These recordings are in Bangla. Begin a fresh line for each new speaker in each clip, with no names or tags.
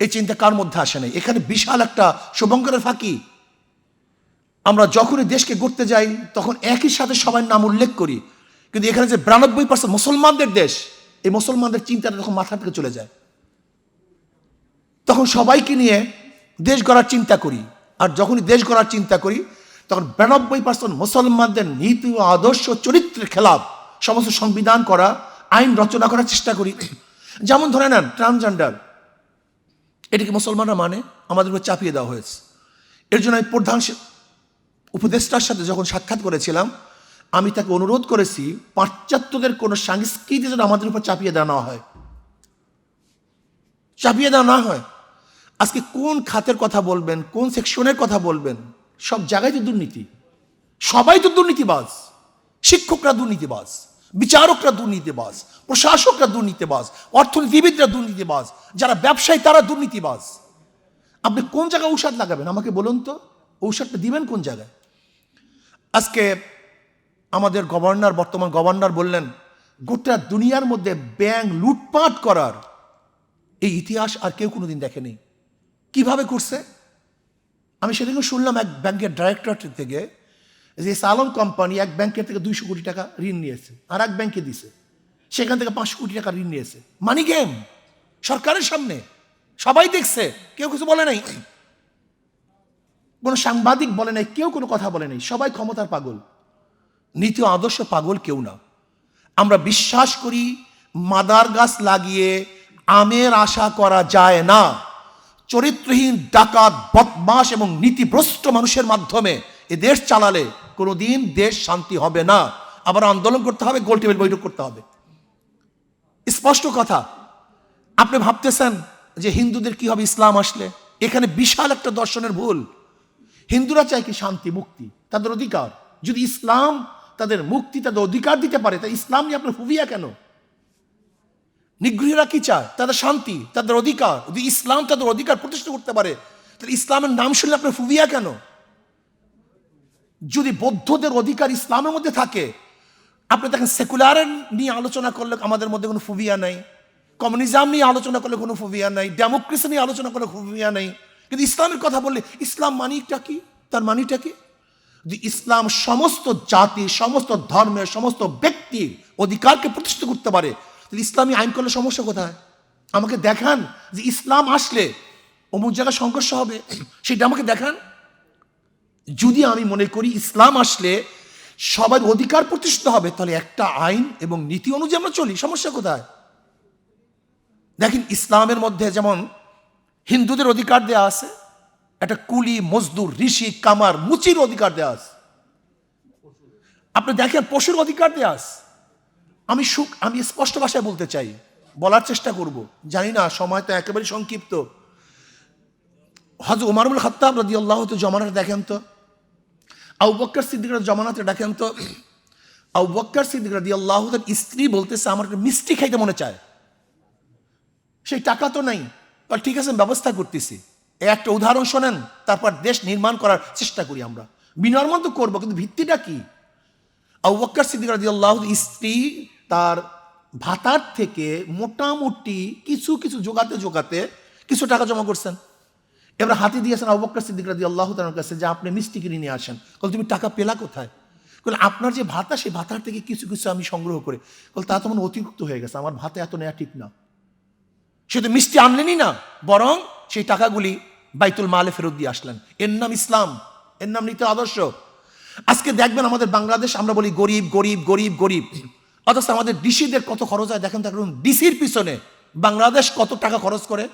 এই চিন্তা কার মধ্যে আসে নাই? এখানে বিশাল একটা শুভঙ্করের ফাঁকি। আমরা যখনই দেশকে গড়তে যাই, তখন একই সাথে সবাই নাম উল্লেখ করি। কিন্তু এখানে যে বিরানব্বই পার্সেন্ট মুসলমানদের দেশ, এই মুসলমানদের চিন্তাটা তখন মাথা থেকে চলে যায়। তখন সবাইকে নিয়ে দেশ গড়ার চিন্তা করি। আর যখনই দেশ গড়ার চিন্তা করি, তখন বিরানব্বই পার্সেন্ট মুসলমানদের নীতি ও আদর্শ চরিত্রের খেলাফ সমস্ত সংবিধান করা, আইন রচনা করার চেষ্টা করি। যেমন ধরে নেন ট্রান্সজেন্ডার এটাকে মুসলমানরা মানে? আমাদের উপর চাপিয়ে দেওয়া হয়েছে। এর জন্য আমি প্রধান উপদেষ্টার সাথে যখন সাক্ষাৎ করেছিলাম, আমি তাকে অনুরোধ করেছি, পাশ্চাত্যদের কোনো সংস্কৃতি যেন আমাদের উপর চাপিয়ে দেওয়া না হয়। চাপিয়ে দেওয়া না হয়। আজকে কোন খাতের কথা বলবেন, কোন সেকশনের কথা বলবেন? সব জায়গায় তো দুর্নীতি। সবাই তো দুর্নীতিবাজ। শিক্ষকরা দুর্নীতিবাজ। বিচারকরা দুর্নীতিবাজ, প্রশাসকরা দুর্নীতিবাজ, অর্থনীতিবিদরা দুর্নীতিবাজ, যারা ব্যবসায়ী তারা দুর্নীতিবাজ। আপনি কোন জায়গায় ঔষধ লাগাবেন? আমাকে বলুন তো, ঔষধটা দিবেন কোন জায়গায়? আজকে আমাদের গভর্নর, বর্তমান গভর্নর বললেন, গোটা দুনিয়ার মধ্যে ব্যাংক লুটপাট করার এই ইতিহাস আর কেউ কোনোদিন দেখেনি। কীভাবে করছে? আমি সেদিনকে শুনলাম এক ব্যাংকের ডাইরেক্টর থেকে যে সালম কোম্পানি এক ব্যাংকের থেকে দুইশো কোটি টাকা ঋণ নিয়েছে আর এক ব্যাংকে দিছে। সেখান থেকে পাঁচশো কোটি টাকা ঋণ নিয়েছে। মানি গেম, সরকারের সামনে। সবাই দেখছে, কেউ কিছু বলে নাই। কোনো সাংবাদিক বলে নাই, কেউ কোনো কথা বলে নাই। সবাই ক্ষমতার পাগল। নীতি আদর্শ পাগল কেউ না। আমরা বিশ্বাস করি, মাদার গাছ লাগিয়ে আমের আশা করা যায় না। চরিত্রহীন, ডাকাত বদমাস এবং নীতিভ্রষ্ট মানুষের মাধ্যমে এ দেশ চালালে কোনোদিন দেশ শান্তি হবে না। আবার আন্দোলন করতে হবে, গোল টেবিল বৈঠক করতে হবে। স্পষ্ট কথা, আপনি ভাবতেছেন যে হিন্দুদের কি হবে, ইসলাম আসলে? এখানে বিশাল একটা দর্শনের ভুল। হিন্দুরা চায় কি শান্তি, মুক্তি, তাদের অধিকার। যদি ইসলাম তাদের মুক্তি, তাদের অধিকার দিতে পারে, তা ইসলাম নিয়ে আপনার ফুবিয়া কেন? নিগৃহীরা কি চায়? তাদের শান্তি, তাদের অধিকার। যদি ইসলাম তাদের অধিকার প্রতিষ্ঠা করতে পারে, তাহলে ইসলামের নাম শুনলে আপনার ফুবিয়া কেন? যদি বৌদ্ধদের অধিকার ইসলামের মধ্যে থাকে, আপনি দেখেন সেকুলারের নিয়ে আলোচনা করলে আমাদের মধ্যে কোনো ফুবিয়া নেই কমিউনিজম নিয়ে আলোচনা করলে কোনো ফুবিয়া নেই ডেমোক্রেসি নিয়ে আলোচনা করলে ফুবিয়া নেই। কিন্তু ইসলামের কথা বললে, ইসলাম মানিটা কি? তার মানিটা কি? যদি ইসলাম সমস্ত জাতি, সমস্ত ধর্মের সমস্ত ব্যক্তির অধিকারকে প্রতিষ্ঠিত করতে পারে ইসলামী আইন করলে সমস্যা কোথায়? আমাকে দেখান যে ইসলাম আসলে অমুক জায়গায় সংঘর্ষ হবে, সেটা আমাকে দেখান। যদি আমি মনে করি ইসলাম আসলে সবার অধিকার প্রতিষ্ঠিত হবে, তাহলে একটা আইন এবং নীতি অনুযায়ী আমরা চলি। সমস্যা কোথায়? দেখেন, ইসলামের মধ্যে যেমন হিন্দুদের অধিকার দেওয়া আছে, একটা কুলি, মজদুর, ঋষি, কামার, মুচির অধিকার দেওয়া আছে। আপনি দেখেন, পশুর অধিকার দেওয়া আছে। আমি সুখ, আমি স্পষ্ট ভাষায় বলতে চাই, বলার চেষ্টা করব। জানি না, সময় তো একেবারে সংক্ষিপ্ত। হজ উমারুল খত্তাব রদি আল্লাহ তো জমানাটা দেখেন তো। আউ বক্কর সিদ্দিকের জমানাতে ডাকেন তো আউ বক্কর সিদ্দিক রদি আল্লাহ স্ত্রী বলতেছে, আমার মিষ্টি খাইতে মনে চায়। সেই টাকা তো নাই আর ঠিক আছে ব্যবস্থা করতেছি। একটা উদাহরণ শোনেন, তারপর দেশ নির্মাণ করার চেষ্টা করি আমরা। বিনর্মন তো করব, কিন্তু ভিত্তিটা কি? আউবক্কর সিদ্দিক রাদিয়াল্লাহ স্ত্রী তার ভাতার থেকে মোটামুটি কিছু কিছু জোগাতে জোগাতে কিছু টাকা জমা করছেন। এবার হাতে দিয়েছেন আউবক্কর সিদ্দিক রাদি আল্লাহ তার কাছে যে আপনি মিষ্টি কিনে নিয়ে আসেন। বলে তুমি টাকা পেলা কোথায়? বলে আপনার যে ভাতা, সেই ভাতার থেকে কিছু কিছু আমি সংগ্রহ করে। বলে তা তো মনে অতিরিক্ত হয়ে গেছে। আমার ভাতা এত নেওয়া ঠিক না। সে তো মিষ্টি আনলেনই না, বরং সেই টাকাগুলি বাইতুল মালে ফেরত দিয়ে আসলেন। এর নাম ইসলাম, এর নাম নীতি আদর্শ। আজকে দেখবেন আমাদের বাংলাদেশ, আমরা বলি গরিব গরিব গরিব গরিব। অথচ আমাদের ডিসিদের কত খরচ হয়, দেখেন দেখুন, ডিসির পিছনে বাংলাদেশ কত টাকা খরচ করে?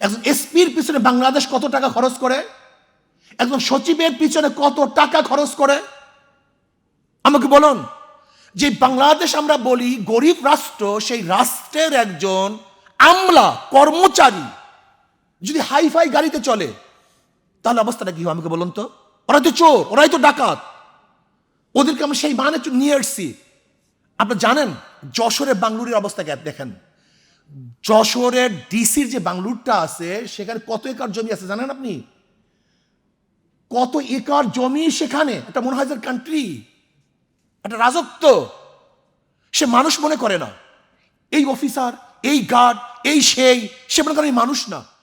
একজন এসপির পিছনে বাংলাদেশ কত টাকা খরচ করে? একজন সচিবের পিছনে কত টাকা খরচ করে? আমাকে বলুন, যে বাংলাদেশ আমরা বলি গরিব রাষ্ট্র, সেই রাষ্ট্রের একজন আমলা, কর্মচারী, যদি হাইফাই গাড়িতে চলে, তাহলে অবস্থাটা কি হয় আমাকে বলুন তো? ওরাই তো চোর, ওরাই তো ডাকাত। ওদেরকে আমরা সেই মানে নিয়ে এসছি। আপনি জানেন, যশোরে বাংলুরের অবস্থা দেখেন। যশোরের ডিসির যে বাংলুরটা আছে, সেখানে কত একর জমি আছে জানেন আপনি? কত একর জমি সেখানে? একটা মনে হয় কান্ট্রি একটা রাজত্ব। সে মানুষ মনে করে না। এই অফিসার এই গার্ড এই সেই, সে মনে করে মানুষ না।